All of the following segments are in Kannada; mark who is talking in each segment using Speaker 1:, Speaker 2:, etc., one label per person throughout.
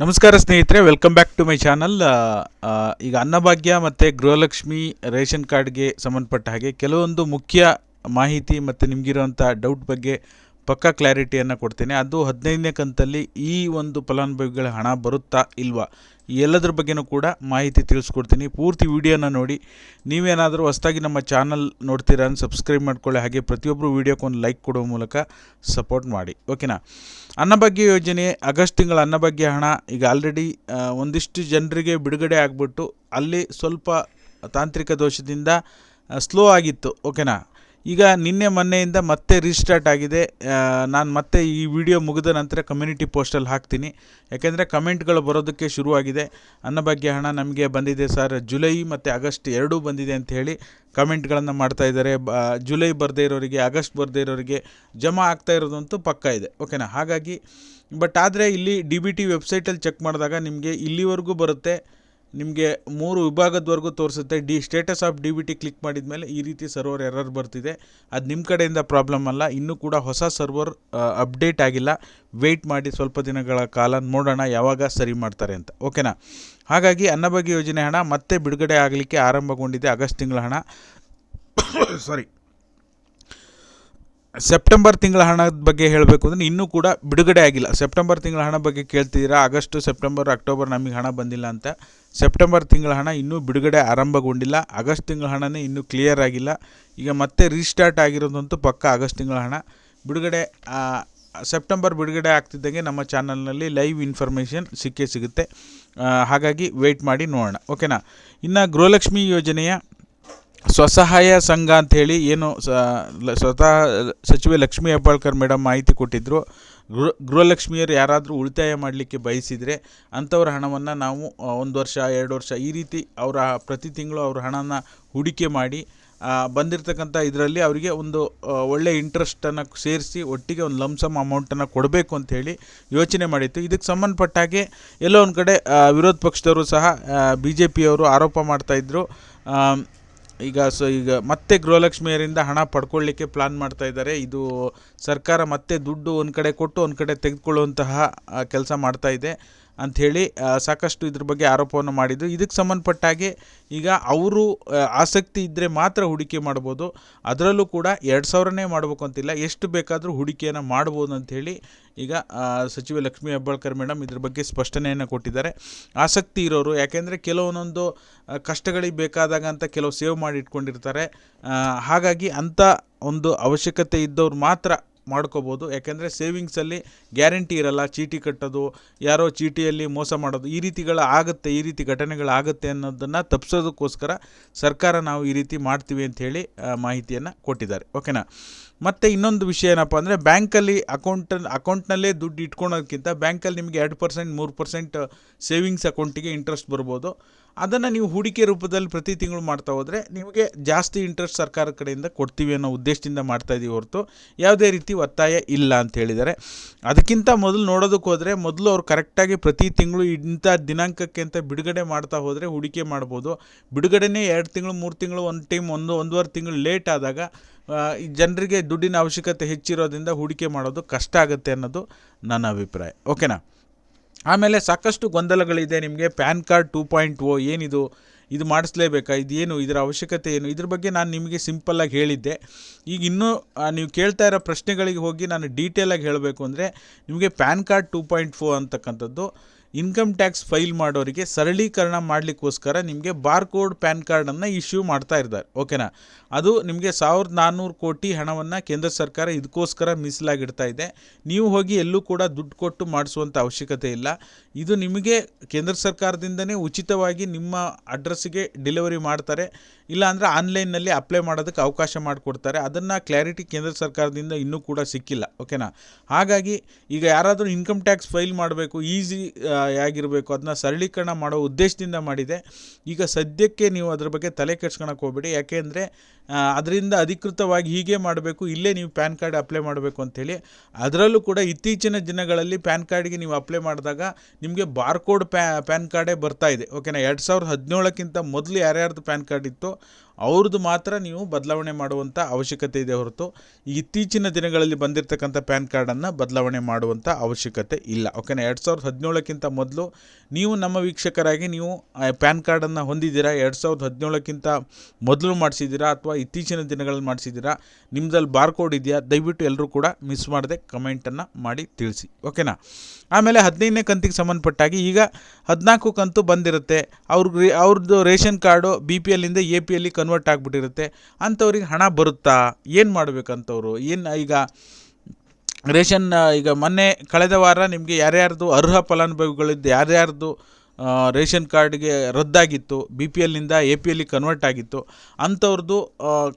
Speaker 1: ನಮಸ್ಕಾರ ಸ್ನೇಹಿತರೆ welcome back to my channel ಈಗ ಅನ್ನಭಾಗ್ಯ ಮತ್ತು ಗೃಹಲಕ್ಷ್ಮಿ ರೇಷನ್ ಕಾರ್ಡ್ಗೆ ಸಂಬಂಧಪಟ್ಟ ಹಾಗೆ ಕೆಲವೊಂದು ಮುಖ್ಯ ಮಾಹಿತಿ ಮತ್ತು ನಿಮಗಿರುವಂಥ ಡೌಟ್ ಬಗ್ಗೆ ಪಕ್ಕಾ ಕ್ಲಾರಿಟಿಯನ್ನು ಕೊಡ್ತೇನೆ. ಅದು ಹದಿನೈದನೇ ಕಂತಲ್ಲಿ ಈ ಒಂದು ಫಲಾನುಭವಿಗಳ ಹಣ ಬರುತ್ತಾ ಇಲ್ವಾ? ಎಲ್ಲದರ ಬಗ್ಗೆನೂ ಕೂಡ ಮಾಹಿತಿ ತಿಳಿಸ್ಕೊಡ್ತೀನಿ. ಪೂರ್ತಿ ವಿಡಿಯೋನ ನೋಡಿ. ನೀವೇನಾದರೂ ಹೊಸದಾಗಿ ನಮ್ಮ ಚಾನಲ್ ನೋಡ್ತೀರಾ ಅಂತ ಸಬ್ಸ್ಕ್ರೈಬ್ ಮಾಡ್ಕೊಳ್ಳಿ. ಹಾಗೆ ಪ್ರತಿಯೊಬ್ಬರು ವೀಡಿಯೋಕ್ಕೊಂದು ಲೈಕ್ ಕೊಡೋ ಮೂಲಕ ಸಪೋರ್ಟ್ ಮಾಡಿ. ಓಕೆನಾ? ಅನ್ನಭಾಗ್ಯ ಯೋಜನೆ ಆಗಸ್ಟ್ ತಿಂಗಳ ಅನ್ನಭಾಗ್ಯ ಹಣ. ಈಗ ಆಲ್ರೆಡಿ ಒಂದಿಷ್ಟು ಜನರಿಗೆ ಬಿಡುಗಡೆ ಆಗಿಬಿಟ್ಟು ಅಲ್ಲಿ ಸ್ವಲ್ಪ ತಾಂತ್ರಿಕ ದೋಷದಿಂದ ಸ್ಲೋ ಆಗಿತ್ತು. ಓಕೆನಾ? ಈಗ ನಿನ್ನೆ ಮೊನ್ನೆಯಿಂದ ಮತ್ತೆ ರೀಸ್ಟಾರ್ಟ್ ಆಗಿದೆ. ನಾನು ಮತ್ತೆ ಈ ವಿಡಿಯೋ ಮುಗಿದ ನಂತರ ಕಮ್ಯುನಿಟಿ ಪೋಸ್ಟಲ್ಲಿ ಹಾಕ್ತೀನಿ. ಯಾಕೆಂದರೆ ಕಮೆಂಟ್ಗಳು ಬರೋದಕ್ಕೆ ಶುರುವಾಗಿದೆ. ಅನ್ನಭಾಗ್ಯ ಹಣ ನಮಗೆ ಬಂದಿದೆ ಸರ್ ಜುಲೈ ಮತ್ತು ಆಗಸ್ಟ್ ಎರಡೂ ಬಂದಿದೆ ಅಂತ ಹೇಳಿ ಕಮೆಂಟ್ಗಳನ್ನು ಮಾಡ್ತಾ ಇದ್ದಾರೆ. ಜುಲೈ ಬರದೇ ಇರೋರಿಗೆ, ಆಗಸ್ಟ್ ಬರದೇ ಇರೋರಿಗೆ ಜಮಾ ಆಗ್ತಾ ಇರೋದಂತೂ ಪಕ್ಕ ಇದೆ. ಓಕೆನಾ ಹಾಗಾಗಿ ಬಟ್ ಆದರೆ ಇಲ್ಲಿ ಡಿ ಬಿ ಟಿ ವೆಬ್ಸೈಟಲ್ಲಿ ಚೆಕ್ ಮಾಡಿದಾಗ ನಿಮಗೆ ಇಲ್ಲಿವರೆಗೂ ಬರುತ್ತೆ. ನಿಮಗೆ ಮೂರು ವಿಭಾಗದವರೆಗೂ ತೋರಿಸುತ್ತೆ. The status of D B T click ಮಾಡಿದ ಮೇಲೆ ಈ ರೀತಿ ಸರ್ವರ್ ಎರರ್ ಬರ್ತಿದೆ. ಅದು ನಿಮ್ಮ ಕಡೆಯಿಂದ ಪ್ರಾಬ್ಲಮ್ ಅಲ್ಲ. ಇನ್ನೂ ಕೂಡ ಹೊಸ ಸರ್ವರ್ ಅಪ್ಡೇಟ್ ಆಗಿಲ್ಲ. ವೆಯ್ಟ್ ಮಾಡಿ ಸ್ವಲ್ಪ ದಿನಗಳ ಕಾಲ ನೋಡೋಣ ಯಾವಾಗ ಸರಿ ಮಾಡ್ತಾರೆ ಅಂತ. ಓಕೆನಾ ಹಾಗಾಗಿ ಅನ್ನಭಾಗ್ಯ ಯೋಜನೆ ಹಣ ಮತ್ತೆ ಬಿಡುಗಡೆ ಆಗಲಿಕ್ಕೆ ಆರಂಭಗೊಂಡಿದೆ ಆಗಸ್ಟ್ ತಿಂಗಳ ಹಣ. ಸಾರಿ ಸೆಪ್ಟೆಂಬರ್ ತಿಂಗಳ ಹಣದ ಬಗ್ಗೆ ಹೇಳಬೇಕು ಅಂದರೆ ಇನ್ನೂ ಕೂಡ ಬಿಡುಗಡೆ ಆಗಿಲ್ಲ. ಸೆಪ್ಟೆಂಬರ್ ತಿಂಗಳ ಹಣ ಬಗ್ಗೆ ಕೇಳ್ತಿದ್ದೀರಾ? ಆಗಸ್ಟ್ ಸೆಪ್ಟೆಂಬರ್ ಅಕ್ಟೋಬರ್ ನಮಗೆ ಹಣ ಬಂದಿಲ್ಲ ಅಂತ. ಸೆಪ್ಟೆಂಬರ್ ತಿಂಗಳ ಹಣ ಇನ್ನೂ ಬಿಡುಗಡೆ ಆರಂಭಗೊಂಡಿಲ್ಲ. ಆಗಸ್ಟ್ ತಿಂಗಳ ಹಣನೇ ಇನ್ನೂ ಕ್ಲಿಯರ್ ಆಗಿಲ್ಲ. ಈಗ ಮತ್ತೆ ರೀಸ್ಟಾರ್ಟ್ ಆಗಿರೋದಂತೂ ಪಕ್ಕ ಆಗಸ್ಟ್ ತಿಂಗಳ ಹಣ. ಬಿಡುಗಡೆ ಸೆಪ್ಟೆಂಬರ್ ಬಿಡುಗಡೆ ಆಗ್ತಿದ್ದಂಗೆ ನಮ್ಮ ಚಾನಲ್ನಲ್ಲಿ ಲೈವ್ ಇನ್ಫಾರ್ಮೇಷನ್ ಸಿಕ್ಕೇ ಸಿಗುತ್ತೆ. ಹಾಗಾಗಿ ವೆಯ್ಟ್ ಮಾಡಿ ನೋಡೋಣ. ಓಕೆನಾ ಇನ್ನು ಗೃಹಲಕ್ಷ್ಮಿ ಯೋಜನೆಯ ಸ್ವಸಹಾಯ ಸಂಘ ಅಂಥೇಳಿ ಏನು ಸ ಸ್ವತಃ ಸಚಿವೆ ಲಕ್ಷ್ಮೀ ಹೆಬ್ಬಾಳ್ಕರ್ ಮೇಡಮ್ ಮಾಹಿತಿ ಕೊಟ್ಟಿದ್ದರು ಗೃಹ, ಗೃಹಲಕ್ಷ್ಮಿಯರು ಯಾರಾದರೂ ಉಳಿತಾಯ ಮಾಡಲಿಕ್ಕೆ ಬಯಸಿದರೆ ಅಂಥವ್ರ ಹಣವನ್ನು ನಾವು ಒಂದು ವರ್ಷ, ಎರಡು ವರ್ಷ ಈ ರೀತಿ ಅವರ ಪ್ರತಿ ತಿಂಗಳು ಅವ್ರ ಹಣನ ಹೂಡಿಕೆ ಮಾಡಿ ಬಂದಿರತಕ್ಕಂಥ ಇದರಲ್ಲಿ ಅವರಿಗೆ ಒಂದು ಒಳ್ಳೆಯ ಒಳ್ಳೆ ಇಂಟ್ರೆಸ್ಟನ್ನು ಸೇರಿಸಿ ಒಟ್ಟಿಗೆ ಒಂದು ಲಮ್ಸಮ್ ಅಮೌಂಟನ್ನು ಕೊಡಬೇಕು ಅಂಥೇಳಿ ಯೋಚನೆ ಮಾಡಿತ್ತು. ಇದಕ್ಕೆ ಸಂಬಂಧಪಟ್ಟ ಹಾಗೆ ಎಲ್ಲೋ ಒಂದು ಕಡೆ ವಿರೋಧ ಪಕ್ಷದವರು ಸಹ ಬಿ ಜೆ ಪಿಯವರು ಆರೋಪ ಮಾಡ್ತಾಯಿದ್ರು ಈಗ ಸೊ ಈಗ ಮತ್ತೆ ಗೃಹಲಕ್ಷ್ಮಿಯರಿಂದ ಹಣ ಪಡ್ಕೊಳ್ಳಿಕ್ಕೆ ಪ್ಲಾನ್ ಮಾಡ್ತಾ ಇದ್ದಾರೆ. ಇದು ಸರ್ಕಾರ ಮತ್ತೆ ದುಡ್ಡು ಒಂದು ಕಡೆ ಕೊಟ್ಟು ಒಂದು ಕಡೆ ತೆಗೆದುಕೊಳ್ಳುವಂತಹ ಕೆಲಸ ಮಾಡ್ತಾ ಇದೆ. ಅಂಥೇಳಿ ಸಾಕಷ್ಟು ಇದ್ರ ಬಗ್ಗೆ ಆರೋಪವನ್ನು ಮಾಡಿದ್ದು ಇದಕ್ಕೆ ಸಂಬಂಧಪಟ್ಟ ಹಾಗೆ ಈಗ ಅವರು ಆಸಕ್ತಿ ಇದ್ದರೆ ಮಾತ್ರ ಹೂಡಿಕೆ ಮಾಡ್ಬೋದು. ಅದರಲ್ಲೂ ಕೂಡ ಎರಡು ಸಾವಿರನೇ ಮಾಡಬೇಕು ಅಂತಿಲ್ಲ. ಎಷ್ಟು ಬೇಕಾದರೂ ಹೂಡಿಕೆಯನ್ನು ಮಾಡ್ಬೋದು ಅಂಥೇಳಿ ಈಗ ಸಚಿವೆ ಲಕ್ಷ್ಮೀ ಹೆಬ್ಬಾಳ್ಕರ್ ಮೇಡಮ್ ಇದ್ರ ಬಗ್ಗೆ ಸ್ಪಷ್ಟನೆಯನ್ನು ಕೊಟ್ಟಿದ್ದಾರೆ. ಆಸಕ್ತಿ ಇರೋರು, ಯಾಕೆಂದರೆ ಕೆಲವೊಂದೊಂದು ಕಷ್ಟಗಳಿಗೆ ಬೇಕಾದಾಗ ಅಂತ ಕೆಲವು ಸೇವ್ ಮಾಡಿ ಇಟ್ಕೊಂಡಿರ್ತಾರೆ ಹಾಗಾಗಿ ಅಂಥ ಒಂದು ಅವಶ್ಯಕತೆ ಇದ್ದವ್ರು ಮಾತ್ರ ಮಾಡ್ಕೋಬೋದು. ಯಾಕೆಂದರೆ ಸೇವಿಂಗ್ಸಲ್ಲಿ ಗ್ಯಾರಂಟಿ ಇರಲ್ಲ. ಚೀಟಿ ಕಟ್ಟೋದು, ಯಾರೋ ಚೀಟಿಯಲ್ಲಿ ಮೋಸ ಮಾಡೋದು, ಈ ರೀತಿಗಳು ಆಗುತ್ತೆ, ಈ ರೀತಿ ಘಟನೆಗಳಾಗುತ್ತೆ ಅನ್ನೋದನ್ನು ತಪ್ಪಿಸೋದಕ್ಕೋಸ್ಕರ ಸರ್ಕಾರ ನಾವು ಈ ರೀತಿ ಮಾಡ್ತೀವಿ ಅಂಥೇಳಿ ಮಾಹಿತಿಯನ್ನು ಕೊಟ್ಟಿದ್ದಾರೆ. ಓಕೆನಾ? ಮತ್ತು ಇನ್ನೊಂದು ವಿಷಯ ಏನಪ್ಪ ಅಂದರೆ ಬ್ಯಾಂಕಲ್ಲಿ ಅಕೌಂಟ್, ಅಕೌಂಟ್ನಲ್ಲೇ ದುಡ್ಡು ಇಟ್ಕೊಳೋದಕ್ಕಿಂತ ಬ್ಯಾಂಕಲ್ಲಿ ನಿಮಗೆ ಎರಡು ಪರ್ಸೆಂಟ್, ಮೂರು ಪರ್ಸೆಂಟ್ ಸೇವಿಂಗ್ಸ್ ಅಕೌಂಟಿಗೆ ಇಂಟ್ರೆಸ್ಟ್ ಬರ್ಬೋದು. ಅದನ್ನು ನೀವು ಹೂಡಿಕೆ ರೂಪದಲ್ಲಿ ಪ್ರತಿ ತಿಂಗಳು ಮಾಡ್ತಾ ಹೋದರೆ ನಿಮಗೆ ಜಾಸ್ತಿ ಇಂಟ್ರೆಸ್ಟ್ ಸರ್ಕಾರ ಕಡೆಯಿಂದ ಕೊಡ್ತೀವಿ ಅನ್ನೋ ಉದ್ದೇಶದಿಂದ ಮಾಡ್ತಾ ಇದ್ದೀವಿ ಹೊರತು. ಯಾವುದೇ ರೀತಿ ಒತ್ತಾಯ ಇಲ್ಲ ಅಂತ ಹೇಳಿದ್ದಾರೆ. ಅದಕ್ಕಿಂತ ಮೊದಲು ನೋಡೋದಕ್ಕೆ ಹೋದರೆ ಮೊದಲು ಅವರು ಕರೆಕ್ಟಾಗಿ ಪ್ರತಿ ತಿಂಗಳು ಇಂಥ ದಿನಾಂಕಕ್ಕೆ ಅಂತ ಬಿಡುಗಡೆ ಮಾಡ್ತಾ ಹೋದರೆ ಹೂಡಿಕೆ ಮಾಡ್ಬೋದು. ಬಿಡುಗಡೆನೇ ಎರಡು ತಿಂಗಳು, ಮೂರು ತಿಂಗಳು, ಒಂದು ಟೈಮ್, ಒಂದು, ಒಂದೂವರೆ ತಿಂಗಳು ಲೇಟ್ ಆದಾಗ ಜನರಿಗೆ ದುಡ್ಡಿನ ಅವಶ್ಯಕತೆ ಹೆಚ್ಚಿರೋದ್ರಿಂದ ಹೂಡಿಕೆ ಮಾಡೋದು ಕಷ್ಟ ಆಗುತ್ತೆ ಅನ್ನೋದು ನನ್ನ ಅಭಿಪ್ರಾಯ. ಓಕೆನಾ? ಆಮೇಲೆ ಸಾಕಷ್ಟು ಗೊಂದಲಗಳಿದೆ ನಿಮಗೆ. PAN card two point O ಏನಿದು? ಇದು ಮಾಡಿಸ್ಲೇಬೇಕಾ? ಇದೇನು? ಇದರ ಅವಶ್ಯಕತೆ ಏನು? ಇದ್ರ ಬಗ್ಗೆ ನಾನು ನಿಮಗೆ ಸಿಂಪಲ್ಲಾಗಿ ಹೇಳಿದ್ದೆ. ಈಗ ಇನ್ನೂ ನೀವು ಕೇಳ್ತಾ ಇರೋ ಪ್ರಶ್ನೆಗಳಿಗೆ ಹೋಗಿ ನಾನು ಡೀಟೇಲಾಗಿ ಹೇಳಬೇಕು ಅಂದರೆ, ನಿಮಗೆ PAN card two point four ಅಂತಕ್ಕಂಥದ್ದು ಇನ್ಕಮ್ ಟ್ಯಾಕ್ಸ್ ಫೈಲ್ ಮಾಡೋರಿಗೆ ಸರಳೀಕರಣ ಮಾಡಲಿಕ್ಕೋಸ್ಕರ ನಿಮಗೆ ಬಾರ್ ಕೋಡ್ ಪ್ಯಾನ್ ಕಾರ್ಡನ್ನು ಇಶ್ಯೂ ಮಾಡ್ತಾ ಇದ್ದಾರೆ, ಓಕೆನಾ? ಅದು ನಿಮಗೆ ಸಾವಿರದ ನಾನ್ನೂರು ಕೋಟಿ ಹಣವನ್ನು ಕೇಂದ್ರ ಸರ್ಕಾರ ಇದಕ್ಕೋಸ್ಕರ ಮೀಸಲಾಗಿಡ್ತಾ ಇದೆ. ನೀವು ಹೋಗಿ ಎಲ್ಲೂ ಕೂಡ ದುಡ್ಡು ಕೊಟ್ಟು ಮಾಡಿಸುವಂಥ ಅವಶ್ಯಕತೆ ಇಲ್ಲ. ಇದು ನಿಮಗೆ ಕೇಂದ್ರ ಸರ್ಕಾರದಿಂದನೇ ಉಚಿತವಾಗಿ ನಿಮ್ಮ ಅಡ್ರೆಸ್ಸಿಗೆ ಡೆಲಿವರಿ ಮಾಡ್ತಾರೆ. ಇಲ್ಲ ಅಂದರೆ ಆನ್ಲೈನ್ನಲ್ಲಿ ಅಪ್ಲೈ ಮಾಡೋದಕ್ಕೆ ಅವಕಾಶ ಮಾಡಿಕೊಡ್ತಾರೆ. ಅದನ್ನು ಕ್ಲಾರಿಟಿ ಕೇಂದ್ರ ಸರ್ಕಾರದಿಂದ ಇನ್ನೂ ಕೂಡ ಸಿಕ್ಕಿಲ್ಲ. ಓಕೆನಾ? ಹಾಗಾಗಿ ಈಗ ಯಾರಾದರೂ ಇನ್ಕಮ್ ಟ್ಯಾಕ್ಸ್ ಫೈಲ್ ಮಾಡಬೇಕು, ಈಸಿ ಆಗಿರಬೇಕು ಅದನ್ನ ಸರಳೀಕರಣ ಮಾಡೋ ಉದ್ದೇಶದಿಂದ ಮಾಡಿದೆ. ಈಗ ಸದ್ಯಕ್ಕೆ ನೀವು ಅದ್ರ ಬಗ್ಗೆ ತಲೆ ಕೆಡ್ಸ್ಕೊಳಕ್ಕೆ ಹೋಗ್ಬೇಡಿ. ಯಾಕೆಂದರೆ ಅದರಿಂದ ಅಧಿಕೃತವಾಗಿ ಹೀಗೆ ಮಾಡಬೇಕು, ಇಲ್ಲೇ ನೀವು ಪ್ಯಾನ್ ಕಾರ್ಡ್ ಅಪ್ಲೈ ಮಾಡಬೇಕು ಅಂಥೇಳಿ, ಅದರಲ್ಲೂ ಕೂಡ ಇತ್ತೀಚಿನ ದಿನಗಳಲ್ಲಿ ಪ್ಯಾನ್ ಕಾರ್ಡ್ಗೆ ನೀವು ಅಪ್ಲೈ ಮಾಡಿದಾಗ ನಿಮಗೆ ಬಾರ್ಕೋಡ್ ಪ್ಯಾ, ಪ್ಯಾನ್ ಕಾರ್ಡೇ ಬರ್ತಾ ಇದೆ. ಓಕೆನಾ? ಎರಡು ಸಾವಿರದ ಹದಿನೇಳಕ್ಕಿಂತ ಮೊದಲು ಯಾರ್ಯಾರ್ದು ಪ್ಯಾನ್ ಕಾರ್ಡ್ ಇತ್ತು ಅವ್ರದ್ದು ಮಾತ್ರ ನೀವು ಬದಲಾವಣೆ ಮಾಡುವಂಥ ಅವಶ್ಯಕತೆ ಇದೆ ಹೊರತು ಇತ್ತೀಚಿನ ದಿನಗಳಲ್ಲಿ ಬಂದಿರತಕ್ಕಂಥ ಪ್ಯಾನ್ ಕಾರ್ಡನ್ನು ಬದಲಾವಣೆ ಮಾಡುವಂಥ ಅವಶ್ಯಕತೆ ಇಲ್ಲ. ಓಕೆನಾ? ಎರಡು ಸಾವಿರದ ಹದಿನೇಳಕ್ಕಿಂತ ಮೊದಲು ನೀವು ನಮ್ಮ ವೀಕ್ಷಕರಾಗಿ ನೀವು ಪ್ಯಾನ್ ಕಾರ್ಡನ್ನು ಹೊಂದಿದ್ದೀರಾ? ಎರಡು ಸಾವಿರದ ಹದಿನೇಳಕ್ಕಿಂತ ಮೊದಲು ಮಾಡಿಸಿದ್ದೀರಾ? ಅಥವಾ ಇತ್ತೀಚಿನ ದಿನಗಳಲ್ಲಿ ಮಾಡಿಸಿದ್ದೀರಾ? ನಿಮ್ದಲ್ಲಿ ಬಾರ್ಕೋಡ್ ಇದೆಯಾ? ದಯವಿಟ್ಟು ಎಲ್ಲರೂ ಕೂಡ ಮಿಸ್ ಮಾಡದೆ ಕಮೆಂಟನ್ನು ಮಾಡಿ ತಿಳಿಸಿ. ಓಕೆನಾ? ಆಮೇಲೆ ಹದಿನೈದನೇ ಕಂತಿಗೆ ಸಂಬಂಧಪಟ್ಟಾಗಿ ಈಗ ಹದಿನಾಲ್ಕು ಕಂತು ಬಂದಿರುತ್ತೆ. ಅವ್ರಿಗೆ ಅವ್ರದ್ದು ರೇಷನ್ ಕಾರ್ಡು, ಬಿ ಪಿ ಎಲ್ಲಿಂದ ಎ ಪಿ ಎಲ್ಲಿ ಕನ್ವರ್ಟ್ ಆಗಿಬಿಟ್ಟಿರುತ್ತೆ. ಅಂಥವ್ರಿಗೆ ಹಣ ಬರುತ್ತಾ? ಏನು ಮಾಡಬೇಕಂತವ್ರು? ಏನು ಈಗ ರೇಷನ್, ಈಗ ಮೊನ್ನೆ ಕಳೆದ ವಾರ ನಿಮಗೆ ಯಾರ್ಯಾರ್ದು ಅರ್ಹ ಫಲಾನುಭವಿಗಳಿದ್ದು, ಯಾರ್ಯಾರ್ದು ರೇಷನ್ ಕಾರ್ಡ್ಗೆ ರದ್ದಾಗಿತ್ತು ಬಿ ಪಿ ಎಲ್ನಿಂದ ಎ ಪಿ ಎಲ್ಲಿಗೆ ಕನ್ವರ್ಟ್ ಆಗಿತ್ತು. ಅಂಥವ್ರದ್ದು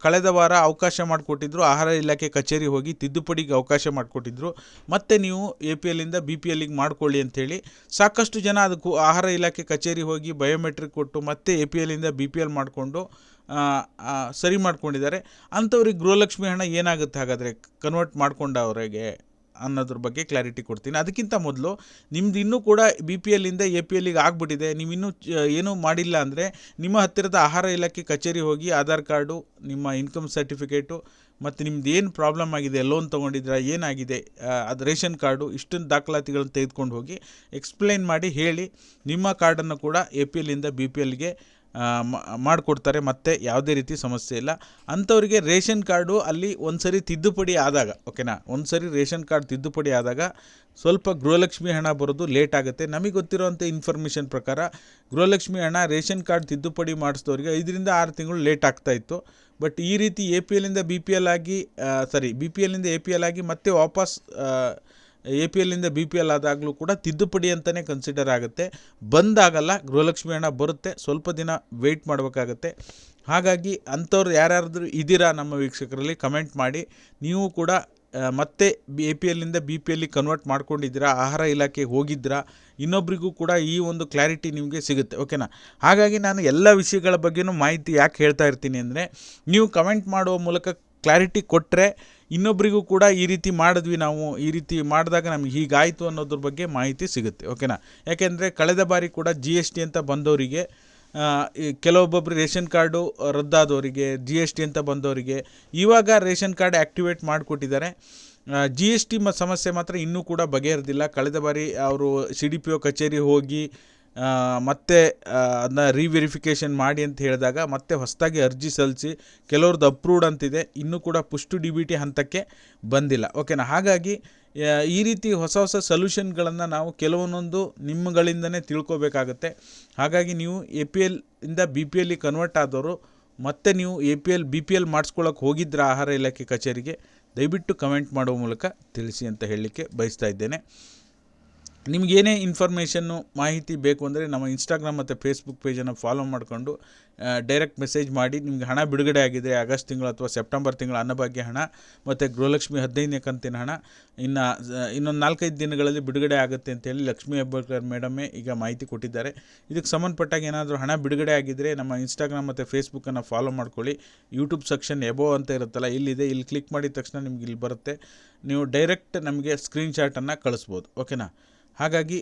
Speaker 1: ಕಳೆದ ವಾರ ಅವಕಾಶ ಮಾಡಿಕೊಟ್ಟಿದ್ರು, ಆಹಾರ ಇಲಾಖೆ ಕಚೇರಿ ಹೋಗಿ ತಿದ್ದುಪಡಿಗೆ ಅವಕಾಶ ಮಾಡಿಕೊಟ್ಟಿದ್ರು. ಮತ್ತೆ ನೀವು ಎ ಪಿ ಎಲ್ಲಿಂದ ಬಿ ಪಿ ಎಲ್ಲಿಗೆ ಮಾಡ್ಕೊಳ್ಳಿ ಅಂಥೇಳಿ ಸಾಕಷ್ಟು ಜನ ಅದಕ್ಕೂ ಆಹಾರ ಇಲಾಖೆ ಕಚೇರಿ ಹೋಗಿ ಬಯೋಮೆಟ್ರಿಕ್ ಕೊಟ್ಟು ಮತ್ತೆ ಎ ಪಿ ಎಲ್ಲಿಂದ ಬಿ ಪಿ ಎಲ್ ಮಾಡಿಕೊಂಡು ಸರಿ ಮಾಡ್ಕೊಂಡಿದ್ದಾರೆ. ಅಂಥವ್ರಿಗೆ ಗೃಹಲಕ್ಷ್ಮಿ ಹಣ ಏನಾಗುತ್ತೆ ಹಾಗಾದರೆ? ಕನ್ವರ್ಟ್ ಮಾಡ್ಕೊಂಡವ್ರಿಗೆ ಅನ್ನೋದ್ರ ಬಗ್ಗೆ ಕ್ಲಾರಿಟಿ ಕೊಡ್ತೀನಿ. ಅದಕ್ಕಿಂತ ಮೊದಲು ನಿಮ್ದು ಇನ್ನೂ ಕೂಡ ಬಿ ಪಿ ಎಲ್ಲಿಂದ ಎ ಪಿ ಎಲ್ಲಿಗೆ ಆಗಿಬಿಟ್ಟಿದೆ. ನೀವು ಇನ್ನೂ ಏನೂ ಮಾಡಿಲ್ಲ ಅಂದರೆ ನಿಮ್ಮ ಹತ್ತಿರದ ಆಹಾರ ಇಲಾಖೆ ಕಚೇರಿ ಹೋಗಿ ಆಧಾರ್ ಕಾರ್ಡು, ನಿಮ್ಮ ಇನ್ಕಮ್ ಸರ್ಟಿಫಿಕೇಟು ಮತ್ತು ನಿಮ್ದು ಏನು ಪ್ರಾಬ್ಲಮ್ ಆಗಿದೆ ಲೋನ್ ತೊಗೊಂಡಿದ್ದೀರಾ, ಏನಾಗಿದೆ ಅದು ರೇಷನ್ ಕಾರ್ಡು ಇಷ್ಟೊಂದು ದಾಖಲಾತಿಗಳನ್ನು ತೆಗೆದುಕೊಂಡು ಹೋಗಿ ಎಕ್ಸ್ಪ್ಲೈನ್ ಮಾಡಿ ಹೇಳಿ ನಿಮ್ಮ ಕಾರ್ಡನ್ನು ಕೂಡ ಎ ಪಿ ಎಲ್ಲಿಂದ ಬಿ ಪಿ ಎಲ್ಗೆ ಮಾಡಿಕೊಡ್ತಾರೆ, ಮತ್ತೆ ಯಾವುದೇ ರೀತಿ ಸಮಸ್ಯೆ ಇಲ್ಲ. ಅಂಥವರಿಗೆ ರೇಷನ್ ಕಾರ್ಡು ಅಲ್ಲಿ ಒಂದು ಸರಿ ತಿದ್ದುಪಡಿ ಆದಾಗ, ಓಕೆನಾ? ಒಂದು ಸರಿ ರೇಷನ್ ಕಾರ್ಡ್ ತಿದ್ದುಪಡಿ ಆದಾಗ ಸ್ವಲ್ಪ ಗೃಹಲಕ್ಷ್ಮಿ ಹಣ ಬರೋದು ಲೇಟ್ ಆಗುತ್ತೆ. ನಮಗೆ ಗೊತ್ತಿರೋವಂಥ ಇನ್ಫಾರ್ಮೇಷನ್ ಪ್ರಕಾರ ಗೃಹಲಕ್ಷ್ಮಿ ಹಣ ರೇಷನ್ ಕಾರ್ಡ್ ತಿದ್ದುಪಡಿ ಮಾಡಿಸಿದವ್ರಿಗೆ ಐದರಿಂದ ಆರು ತಿಂಗಳು ಲೇಟ್ ಆಗ್ತಾ ಇತ್ತು. ಬಟ್ ಈ ರೀತಿ ಎ ಪಿ ಎಲ್ಲಿಂದ ಬಿ ಪಿ ಎಲ್ ಆಗಿ ಸಾರಿ ಬಿ ಪಿ ಎಲ್ಲಿಂದ ಎ ಪಿ ಎಲ್ ಆಗಿ ಮತ್ತೆ ವಾಪಸ್ ಎ ಪಿ ಎಲ್ಲಿಂದ ಬಿ ಪಿ ಎಲ್ ಆದಾಗಲೂ ಕೂಡ ತಿದ್ದುಪಡಿ ಅಂತಲೇ ಕನ್ಸಿಡರ್ ಆಗುತ್ತೆ. ಬಂದಾಗಲ್ಲ, ಗೃಹಲಕ್ಷ್ಮಿ ಹಣ ಬರುತ್ತೆ, ಸ್ವಲ್ಪ ದಿನ ವೆಯ್ಟ್ ಮಾಡಬೇಕಾಗತ್ತೆ. ಹಾಗಾಗಿ ಅಂಥವ್ರು ಯಾರ್ಯಾರಾದರೂ ಇದ್ದೀರಾ ನಮ್ಮ ವೀಕ್ಷಕರಲ್ಲಿ ಕಮೆಂಟ್ ಮಾಡಿ. ನೀವು ಕೂಡ ಮತ್ತೆ ಬಿ ಎ ಪಿ ಎಲ್ಲಿಂದ ಬಿ ಪಿ ಎಲ್ಲಿ ಕನ್ವರ್ಟ್ ಮಾಡ್ಕೊಂಡಿದ್ದೀರಾ, ಆಹಾರ ಇಲಾಖೆಗೆ ಹೋಗಿದ್ದೀರಾ ಇನ್ನೊಬ್ಬರಿಗೂ ಕೂಡ ಈ ಒಂದು ಕ್ಲಾರಿಟಿ ನಿಮಗೆ ಸಿಗುತ್ತೆ ಓಕೆನಾ ಹಾಗಾಗಿ ನಾನು ಎಲ್ಲ ವಿಷಯಗಳ ಬಗ್ಗೆಯೂ ಮಾಹಿತಿ ಯಾಕೆ ಹೇಳ್ತಾ ಇರ್ತೀನಿ ಅಂದರೆ, ನೀವು ಕಮೆಂಟ್ ಮಾಡುವ ಮೂಲಕ ಕ್ಲಾರಿಟಿ ಕೊಟ್ಟರೆ ಇನ್ನೊಬ್ರಿಗೂ ಕೂಡ ಈ ರೀತಿ ಮಾಡಿದ್ವಿ ನಾವು, ಈ ರೀತಿ ಮಾಡಿದಾಗ ನಮ್ಗೆ ಹೀಗಾಯಿತು ಅನ್ನೋದ್ರ ಬಗ್ಗೆ ಮಾಹಿತಿ ಸಿಗುತ್ತೆ, ಓಕೆನಾ? ಯಾಕೆಂದರೆ ಕಳೆದ ಬಾರಿ ಕೂಡ ಜಿ ಎಸ್ ಟಿ ಅಂತ ಬಂದವರಿಗೆ ಕೆಲವೊಬ್ಬೊಬ್ರು ರೇಷನ್ ಕಾರ್ಡು ರದ್ದಾದವರಿಗೆ ಜಿ ಎಸ್ ಟಿ ಅಂತ ಬಂದವರಿಗೆ, ಇವಾಗ ರೇಷನ್ ಕಾರ್ಡ್ ಆ್ಯಕ್ಟಿವೇಟ್ ಮಾಡಿಕೊಟ್ಟಿದ್ದಾರೆ. ಜಿ ಎಸ್ ಟಿ ಮ, ಸಮಸ್ಯೆ ಮಾತ್ರ ಇನ್ನೂ ಕೂಡ ಬಗೆಹರಿದಿಲ್ಲ. ಕಳೆದ ಬಾರಿ ಅವರು ಸಿ ಡಿ ಪಿ ಒ ಕಚೇರಿ ಹೋಗಿ ಮತ್ತೆ ಅದನ್ನ ರೀವೆರಿಫಿಕೇಷನ್ ಮಾಡಿ ಅಂತ ಹೇಳಿದಾಗ ಮತ್ತೆ ಹೊಸದಾಗಿ ಅರ್ಜಿ ಸಲ್ಲಿಸಿ ಕೆಲವ್ರದ್ದು ಅಪ್ರೂವ್ಡ್ ಅಂತಿದೆ, ಇನ್ನೂ ಕೂಡ ಪುಷ್ಟು ಡಿ ಬಿ ಟಿ ಹಂತಕ್ಕೆ ಬಂದಿಲ್ಲ. ಓಕೆನಾ ಹಾಗಾಗಿ ಈ ರೀತಿ ಹೊಸ ಹೊಸ ಸೊಲ್ಯೂಷನ್ಗಳನ್ನು ನಾವು ಕೆಲವೊಂದೊಂದು ನಿಮ್ಮಗಳಿಂದನೇ ತಿಳ್ಕೊಬೇಕಾಗತ್ತೆ. ಹಾಗಾಗಿ ನೀವು ಎ ಪಿ ಎಲ್ ಇಂದ ಬಿ ಪಿ ಎಲ್ಲಿಗೆ ಕನ್ವರ್ಟ್ ಆದವರು, ಮತ್ತೆ ನೀವು A P L B P L ಮಾಡಿಸ್ಕೊಳ್ಳೋಕೆ ಹೋಗಿದ್ರ ಆಹಾರ ಇಲಾಖೆ ಕಚೇರಿಗೆ, ದಯವಿಟ್ಟು ಕಮೆಂಟ್ ಮಾಡುವ ಮೂಲಕ ತಿಳಿಸಿ ಅಂತ ಹೇಳಲಿಕ್ಕೆ ಬಯಸ್ತಾ ಇದ್ದೇನೆ. ನಿಮಗೇನೇ ಇನ್ಫಾರ್ಮೇಷನ್ನು ಮಾಹಿತಿ ಬೇಕು ಅಂದರೆ ನಮ್ಮ ಇನ್ಸ್ಟಾಗ್ರಾಮ್ ಮತ್ತು ಫೇಸ್ಬುಕ್ ಪೇಜನ್ನು ಫಾಲೋ ಮಾಡಿಕೊಂಡು ಡೈರೆಕ್ಟ್ ಮೆಸೇಜ್ ಮಾಡಿ, ನಿಮಗೆ ಹಣ ಬಿಡುಗಡೆ ಆಗಿದೆ ಆಗಸ್ಟ್ ತಿಂಗಳು ಅಥವಾ ಸೆಪ್ಟೆಂಬರ್ ತಿಂಗಳ ಅನ್ನಭಾಗ್ಯ ಹಣ ಮತ್ತು ಗೃಹಲಕ್ಷ್ಮಿ ಹದಿನೈದನೇ ಕಂತಿನ ಹಣ, ಇನ್ನು ಇನ್ನೊಂದು ನಾಲ್ಕೈದು ದಿನಗಳಲ್ಲಿ ಬಿಡುಗಡೆ ಆಗುತ್ತೆ ಅಂತೇಳಿ ಲಕ್ಷ್ಮೀ ಹೆಬ್ಬಾಳ್ಕರ್ ಮೇಡಮೇ ಈಗ ಮಾಹಿತಿ ಕೊಟ್ಟಿದ್ದಾರೆ. ಇದಕ್ಕೆ ಸಂಬಂಧಪಟ್ಟಾಗ ಏನಾದರೂ ಹಣ ಬಿಡುಗಡೆ ಆಗಿದ್ದರೆ ನಮ್ಮ ಇನ್ಸ್ಟಾಗ್ರಾಮ್ ಮತ್ತು ಫೇಸ್ಬುಕ್ಕನ್ನು ಫಾಲೋ ಮಾಡ್ಕೊಳ್ಳಿ. ಯೂಟ್ಯೂಬ್ ಸೆಕ್ಷನ್ ಎಬೋ ಅಂತ ಇರುತ್ತಲ್ಲ, ಇಲ್ಲಿದೆ, ಇಲ್ಲಿ ಕ್ಲಿಕ್ ಮಾಡಿದ ತಕ್ಷಣ ನಿಮ್ಗೆ ಇಲ್ಲಿ ಬರುತ್ತೆ. ನೀವು ಡೈರೆಕ್ಟ್ ನಮಗೆ ಸ್ಕ್ರೀನ್ಶಾಟನ್ನು ಕಳಿಸ್ಬೋದು. ಓಕೆನಾ ಹಾಗಾಗಿ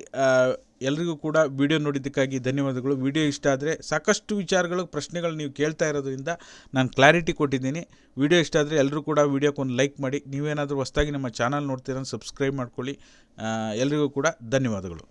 Speaker 1: ಎಲ್ಲರಿಗೂ ಕೂಡ ವಿಡಿಯೋ ನೋಡಿದ್ದಕ್ಕಾಗಿ ಧನ್ಯವಾದಗಳು. ವಿಡಿಯೋ ಇಷ್ಟ ಆದರೆ ಸಾಕಷ್ಟು ವಿಚಾರಗಳು, ಪ್ರಶ್ನೆಗಳು ನೀವು ಕೇಳ್ತಾ ಇರೋದ್ರಿಂದ ನಾನು ಕ್ಲಾರಿಟಿ ಕೊಟ್ಟಿದ್ದೀನಿ. ವಿಡಿಯೋ ಇಷ್ಟ ಆದರೆ ಎಲ್ಲರೂ ಕೂಡ ವಿಡಿಯೋಕ್ಕೆ ಒಂದು ಲೈಕ್ ಮಾಡಿ. ನೀವೇನಾದರೂ ಹೊಸದಾಗಿ ನಮ್ಮ ಚಾನಲ್ ನೋಡ್ತೀರ ಸಬ್ಸ್ಕ್ರೈಬ್ ಮಾಡ್ಕೊಳ್ಳಿ. ಎಲ್ಲರಿಗೂ ಕೂಡ ಧನ್ಯವಾದಗಳು.